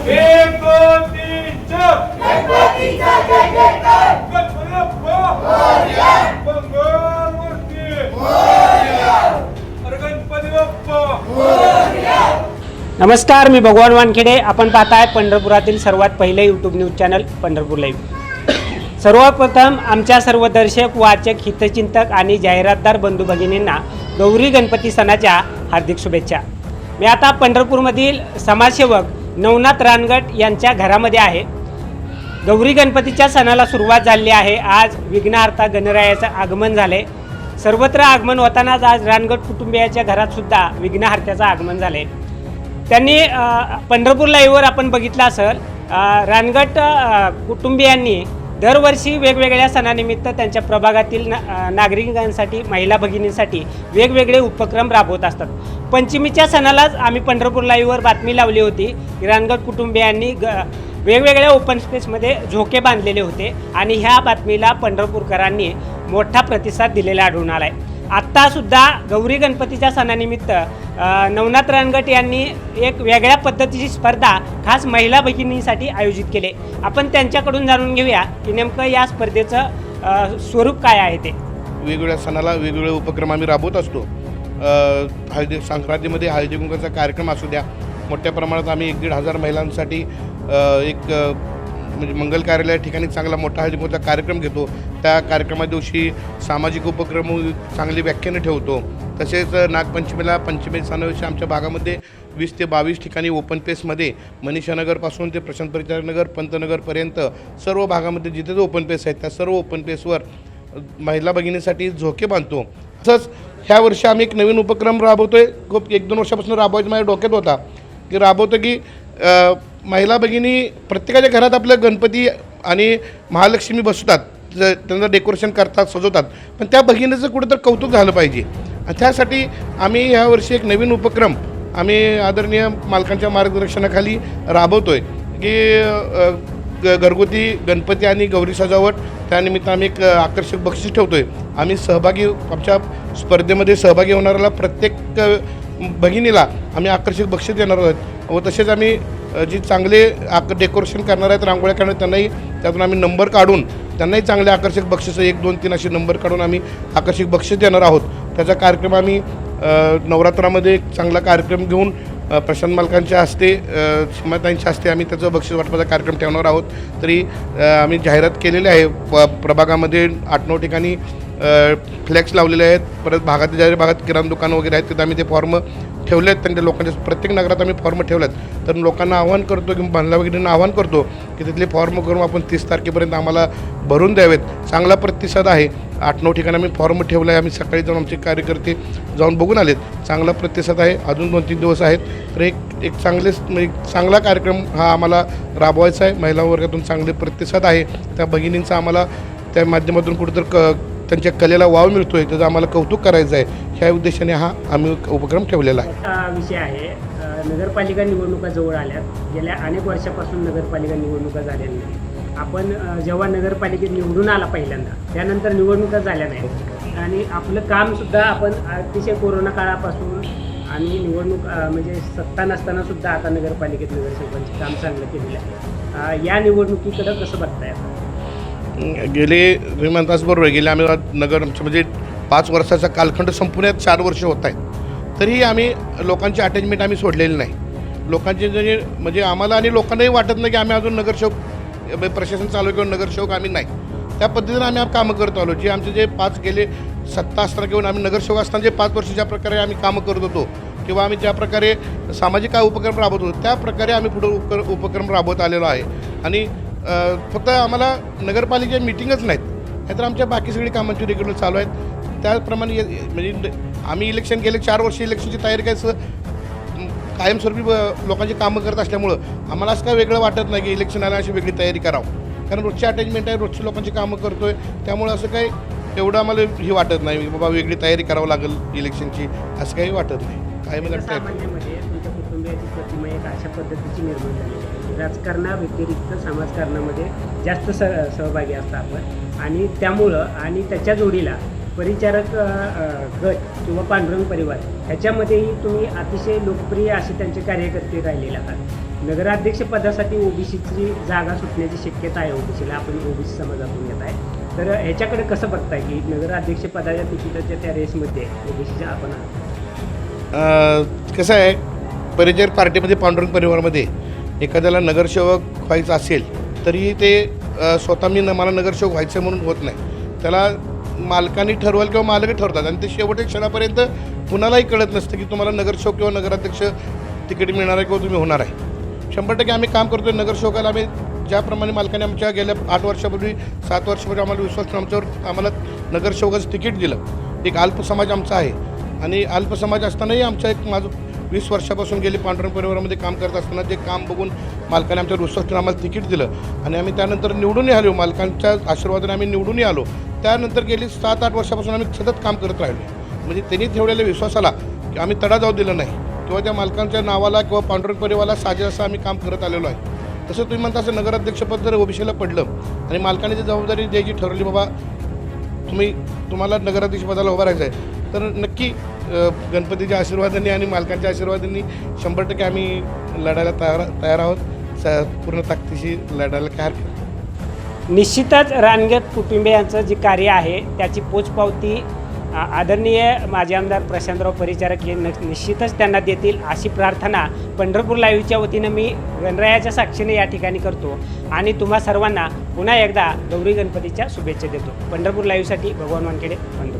एक दोन तीन चार गणपती बाप्पा मंगळमूर्ती. अरे गणपती बाप्पा. नमस्कार मी भगवान वानखेडे. आपण पाहताय पंढरपुरातील सर्वात पहिले YouTube news channel Pandharpur live सर्वप्रथम आमच्या सर्व दर्शक वाचक हितचिंतक आणि जाहिरातदार बंधू भगिनींना गौरी गणपती सणाच्या हार्दिक शुभेच्छा. मी आता पंढरपूरमधील समाजसेवक नवनाथ रानगट यांच्या घरामध्ये आहे. गौरी गणपतीच्या सणाला सुरुवात झाली आहे. आज विघ्नहर्ता गणरायाचं आगमन झाले सर्वत्र आगमन होतानाच आज रानगट कुटुंबियाच्या घरातसुद्धा विघ्नहर्त्याचं आगमन झाले त्यांनी पंढरपूर लाईव्हवर आपण बघितलं असेल रानगट कुटुंबियांनी दरवर्षी वेगवेगळ्या सणानिमित्त त्यांच्या प्रभागातील ना नागरिकांसाठी महिला भगिनींसाठी वेगवेगळे उपक्रम राबवत असतात. पंचमीच्या सणालाच आम्ही पंढरपूर लाईव्हवर बातमी लावली होती. इराणगड कुटुंबियांनी ग वेगवेगळ्या ओपन स्पेसमध्ये झोके बांधलेले होते आणि ह्या बातमीला पंढरपूरकरांनी मोठा प्रतिसाद दिलेला आढळून आला आहे आत्तासुद्धा गौरी गणपतीच्या सणानिमित्त नवनाथ रानगट यांनी एक वेगळ्या पद्धतीची स्पर्धा खास महिला भगिनींसाठी आयोजित केले. आपण त्यांच्याकडून जाणून घेऊया की नेमकं या स्पर्धेचं स्वरूप काय आहे ते. वेगवेगळ्या सणाला वेगवेगळे उपक्रम आम्ही राबवत असतो. हळदी संक्रांतीमध्ये हळदी कुंकाचा कार्यक्रम असू द्या. मोठ्या प्रमाणात आम्ही एक दीड हजार महिलांसाठी एक म्हणजे मंगल कार्यालय ठिकाणी चांगला मोठा हळदीकुंकवाचा कार्यक्रम घेतो. त्या कार्यक्रमा दिवशी सामाजिक उपक्रम चांगली व्याख्यानं ठेवतो. तसेच नागपंचमीला पंचमी सणाविषयी आमच्या भागामध्ये वीस ते बावीस ठिकाणी ओपन पेसमध्ये मनीषानगरपासून ते प्रशांत परिचारनगर पंतनगरपर्यंत सर्व भागामध्ये जिथे जे ओपन पेस आहेत त्या सर्व ओपन पेसवर महिला भगिनीसाठी झोके बांधतो. तसंच ह्या वर्षी आम्ही एक नवीन उपक्रम राबवतो आहे खूप एक दोन वर्षापासून राबवायचा माझ्या डोक्यात होता. की राबवतो की महिला भगिनी प्रत्येकाच्या घरात आपलं गणपती आणि महालक्ष्मी बसवतात. ज- त्यांचं डेकोरेशन करतात सजवतात. पण त्या भगिनीचं कुठंतरी कौतुक झालं पाहिजे. त्यासाठी आम्ही ह्या वर्षी एक नवीन उपक्रम आम्ही आदरणीय मालकांच्या मार्गदर्शनाखाली राबवतो आहे की ग घरगुती गणपती आणि गौरी सजावट त्यानिमित्त आम्ही एक आकर्षक बक्षीस ठेवतो आहे आम्ही सहभागी आमच्या स्पर्धेमध्ये सहभागी होणाऱ्याला प्रत्येक भगिनीला आम्ही आकर्षक बक्षीस देणार आहोत व तसेच आम्ही जी चांगले आक डेकोरेशन करणार आहेत रांगोळ्या करणार त्यांनाही त्यातून आम्ही नंबर काढून त्यांनाही चांगले आकर्षक बक्षीस एक दोन तीन असे नंबर काढून आम्ही आकर्षक बक्षीस देणार आहोत. त्याचा कार्यक्रम आम्ही नवरात्रामध्ये एक चांगला कार्यक्रम घेऊन प्रशांत मालकांच्या हस्ते सीमाताईंच्या हस्ते आम्ही त्याचं बक्षीस वाटपाचा कार्यक्रम ठेवणार आहोत. तरी आम्ही जाहिरात केलेली आहे प प्रभागामध्ये आठ नऊ ठिकाणी फ्लॅक्स लावलेले आहेत. परत भागात ज्या भागात किराणा दुकानं वगैरे आहेत तिथं आम्ही ते फॉर्म ठेवले आहेत त्यांच्या लोकांच्या प्रत्येक नगरात आम्ही फॉर्म ठेवले आहेत तर लोकांना आवाहन करतो की बांधला वगैरे आवाहन करतो की तिथले फॉर्म करून आपण तीस तारखेपर्यंत आम्हाला भरून द्यावेत. चांगला प्रतिसाद आहे. आठ नऊ ठिकाणी आम्ही फॉर्म ठेवला आहे आम्ही सकाळी जाऊन आमचे कार्यकर्ते जाऊन बघून आलेत. चांगला प्रतिसाद आहे. अजून दोन तीन दिवस आहेत. तर एक एक चांगले म्हणजे चांगला कार्यक्रम हा आम्हाला राबवायचा आहे. महिला वर्गातून चांगले प्रतिसाद आहे. त्या भगिनींचा आम्हाला त्या माध्यमातून कुठेतरी क त्यांच्या कलेला वाव मिळतो आहे त्याचं आम्हाला कौतुक करायचं आहे. ह्या उद्देशाने हा आम्ही उपक्रम ठेवलेला आहे. विषय आहे. नगरपालिका निवडणुका जवळ आल्यात. गेल्या अनेक वर्षापासून नगरपालिका निवडणुका झालेल्या नाही आपण जेव्हा नगरपालिकेत निवडून आला पहिल्यांदा त्यानंतर निवडणुका झाल्या नाहीत. आणि आपलं कामसुद्धा आपण अतिशय कोरोना काळापासून आणि निवडणूक म्हणजे सत्ता नसताना सुद्धा आता नगरपालिकेत नगरसेवकांचे काम चांगलं केलेलं आहे. या निवडणुकीकडं कसं बघताय? गेले तुम्ही म्हणताच बरोबर गेले आम्ही नगर म्हणजे पाच वर्षाचा कालखंड संपण्यात चार वर्ष होत आहेत. तरीही आम्ही लोकांची अटॅचमेंट आम्ही सोडलेली नाही. लोकांचे जे म्हणजे आम्हाला आणि लोकांनाही वाटत नाही की आम्ही अजून नगरसेवक म्हणजे प्रशासन चालू किंवा नगरसेवक आम्ही नाही. त्या पद्धतीनं आम्ही कामं करत आलो. जे आमचे जे पाच गेले सत्ता असताना किंवा आम्ही नगरसेवक असताना जे पाच वर्ष ज्या प्रकारे आम्ही कामं करत होतो किंवा आम्ही ज्या प्रकारे सामाजिक काय उपक्रम राबवत होतो त्या प्रकारे आम्ही पुढे उपकर उपक्रम राबवत आलेलो आहे. आणि फक्त आम्हाला नगरपालिकेच्या मिटिंगच नाहीत. नाहीतर आमच्या बाकी सगळी कामांची रेग्युलर चालू आहेत. त्याप्रमाणे म्हणजे आम्ही इलेक्शन गेले चार वर्ष इलेक्शनची तयारी काय कायमस्वरूपी लोकांची कामं करत असल्यामुळं आम्हाला असं काय वेगळं वाटत नाही की इलेक्शन आल्या अशी वेगळी तयारी करावं. कारण रोजची अटॅचमेंट आहे रोजची लोकांची कामं करतो आहे त्यामुळं असं काही एवढं आम्हाला ही वाटत नाही बाबा वेगळी तयारी करावं लागेल इलेक्शनची असं काही वाटत नाही. काय मला अशा पद्धतीची निर्माण आहे राजकारणाव्यतिरिक्त समाजकारणामध्ये जास्त स सहभागी असता आपण. आणि त्यामुळं आणि त्याच्या जोडीला परिचारक गट किंवा पांडुरंग परिवार ह्याच्यामध्येही तुम्ही अतिशय लोकप्रिय असे त्यांचे कार्यकर्ते राहिलेले आहात. नगराध्यक्ष पदासाठी ओबीसीची जागा सुटण्याची शक्यता आहे ओबीसीला आपण ओबीसी समाजातून येत आहे. तर ह्याच्याकडे कसं बघताय की नगराध्यक्ष पदाच्या तिकिटाच्या त्या रेसमध्ये ओबीसीच्या आपण कसं आहे परिचारक पार्टीमध्ये पांडुरंग परिवारामध्ये एखाद्याला नगरसेवक व्हायचं असेल तरी ते स्वतः मी न मला नगरसेवक व्हायचं म्हणून होत नाही. त्याला मालकांनी ठरवाल किंवा मालकही ठरवतात. आणि ते शेवटच्या क्षणापर्यंत कुणालाही कळत नसतं की तुम्हाला नगरसेवक किंवा नगराध्यक्ष तिकीट मिळणार आहे किंवा तुम्ही होणार आहे. शंभर टक्के आम्ही काम करतोय नगरसेवकाला आम्ही ज्याप्रमाणे मालकाने आमच्या गेल्या आठ वर्षापूर्वी सात वर्षापूर्वी आम्हाला विश्वास आमच्यावर आम्हाला नगरसेवकाचं तिकीट दिलं. एक अल्प समाज आमचा आहे. आणि अल्प समाज असतानाही आमच्या एक माझं वीस वर्षापासून गेले पांढरण परिवारामध्ये काम करत असताना ते काम बघून मालकाने आमच्या विश्वास आम्हाला तिकीट दिलं. आणि आम्ही त्यानंतर निवडूनही आलो. मालकांच्या आशीर्वादाने आम्ही निवडूनही आलो. त्यानंतर गेली सात आठ वर्षापासून आम्ही सतत काम करत राहिलो. म्हणजे त्यांनी ठेवलेल्या विश्वासाला की आम्ही तडा जाऊ दिलं नाही. किंवा त्या मालकांच्या नावाला किंवा पांडुरंग परिवाराला साजे असं आम्ही काम करत आलेलो आहे. तसं तुम्ही म्हणता असं नगराध्यक्षपद जर ओबीसीला पडलं आणि मालकाने जी जबाबदारी द्यायची ठरवली बाबा तुम्ही तुम्हाला नगराध्यक्षपदाला उभं राहायचं आहे तर नक्की गणपतीच्या आशीर्वादांनी आणि मालकांच्या आशीर्वादांनी शंभर टक्के आम्ही लढायला तयार तयार आहोत. स पूर्ण ताकदीशी लढायला काय हरकत निश्चितच रानगत कुटुंबियांचं जे कार्य आहे त्याची पोचपावती आदरणीय माजी आमदार प्रशांतराव परिचारक हे न निश्चितच त्यांना देतील अशी प्रार्थना पंढरपूर लाईव्हच्या वतीनं मी गणरायाच्या साक्षीने या ठिकाणी करतो. आणि तुम्हा सर्वांना पुन्हा एकदा गौरी गणपतीच्या शुभेच्छा देतो. पंढरपूर लाईव्हसाठी भगवान वानखेडे पंढरपूर